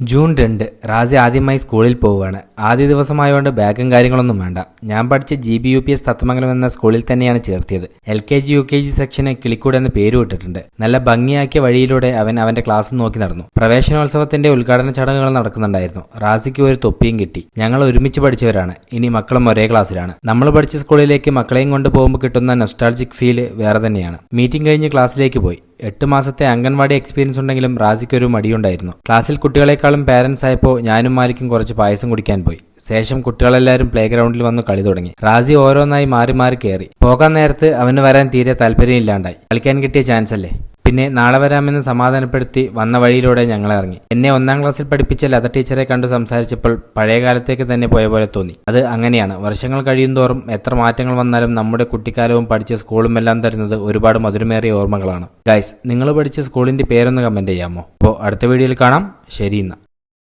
June രണ്ട് റാസി ആദ്യമായി സ്കൂളിൽ പോവുകയാണ്. ആദ്യ ദിവസമായതുകൊണ്ട് ബാഗും കാര്യങ്ങളൊന്നും വേണ്ട. ഞാൻ പഠിച്ച G B U P S Tathwamangalam എന്ന സ്കൂളിൽ തന്നെയാണ് ചേർത്തിയത്. L K G U K G സെക്ഷന് കിളിക്കൂട് എന്ന് പേര് വിട്ടിട്ടുണ്ട്. നല്ല ഭംഗിയാക്കിയ വഴിയിലൂടെ അവൻ അവന്റെ ക്ലാസ് നോക്കി നടന്നു. പ്രവേശനോത്സവത്തിന്റെ ഉദ്ഘാടന ചടങ്ങുകൾ നടക്കുന്നുണ്ടായിരുന്നു. റാസിക്ക് ഒരു തൊപ്പിയും കിട്ടി. ഞങ്ങൾ ഒരുമിച്ച് പഠിച്ചവരാണ്. ഇനി മക്കളും ഒരേ ക്ലാസ്സിലാണ്. നമ്മൾ പഠിച്ച സ്കൂളിലേക്ക് മക്കളെയും കൊണ്ട് പോകുമ്പോൾ കിട്ടുന്ന നൊസ്റ്റാൾജിക് ഫീൽ വേറെ തന്നെയാണ്. മീറ്റിംഗ് കഴിഞ്ഞ് ക്ലാസ്സിലേക്ക് പോയി. എട്ട് മാസത്തെ അംഗൻവാടി എക്സ്പീരിയൻസ് ഉണ്ടെങ്കിലും റാസിക്ക് ഒരു മടിയുണ്ടായിരുന്നു. ക്ലാസ്സിൽ കുട്ടികളെക്കാളും പാരന്റ്സ് ആയപ്പോൾ ഞാനും മാലിക്കും കുറച്ച് പായസം കുടിക്കാൻ പോയി. ശേഷം കുട്ടികളെല്ലാവരും പ്ലേ ഗ്രൗണ്ടിൽ വന്ന് കളി തുടങ്ങി. റാസി ഓരോന്നായി മാറി മാറി കയറി പോകാൻ നേരത്ത് അവന് വരാൻ തീരെ താല്പര്യമില്ലാണ്ടായി. കളിക്കാൻ കിട്ടിയ ചാൻസ് അല്ലേ? പിന്നെ നാളെ വരാമെന്ന് സമാധാനപ്പെടുത്തി വന്ന വഴിയിലൂടെ ഞങ്ങൾ ഇറങ്ങി. എന്നെ ഒന്നാം ക്ലാസ്സിൽ പഠിപ്പിച്ച ലത ടീച്ചറെ കണ്ടു സംസാരിച്ചപ്പോൾ പഴയ കാലത്തേക്ക് തന്നെ പോയ പോലെ തോന്നി. അത് അങ്ങനെയാണ്. വർഷങ്ങൾ കഴിയുന്തോറും എത്ര മാറ്റങ്ങൾ വന്നാലും നമ്മുടെ കുട്ടിക്കാലവും പഠിച്ച സ്കൂളും എല്ലാം തരുന്നത് ഒരുപാട് മധുരമേറിയ ഓർമ്മകളാണ്. ഗൈസ് നിങ്ങൾ പഠിച്ച സ്കൂളിന്റെ പേരൊന്ന് കമന്റ് ചെയ്യാമോ? അപ്പോൾ അടുത്ത വീഡിയോയിൽ കാണാം. ശരി എന്നാ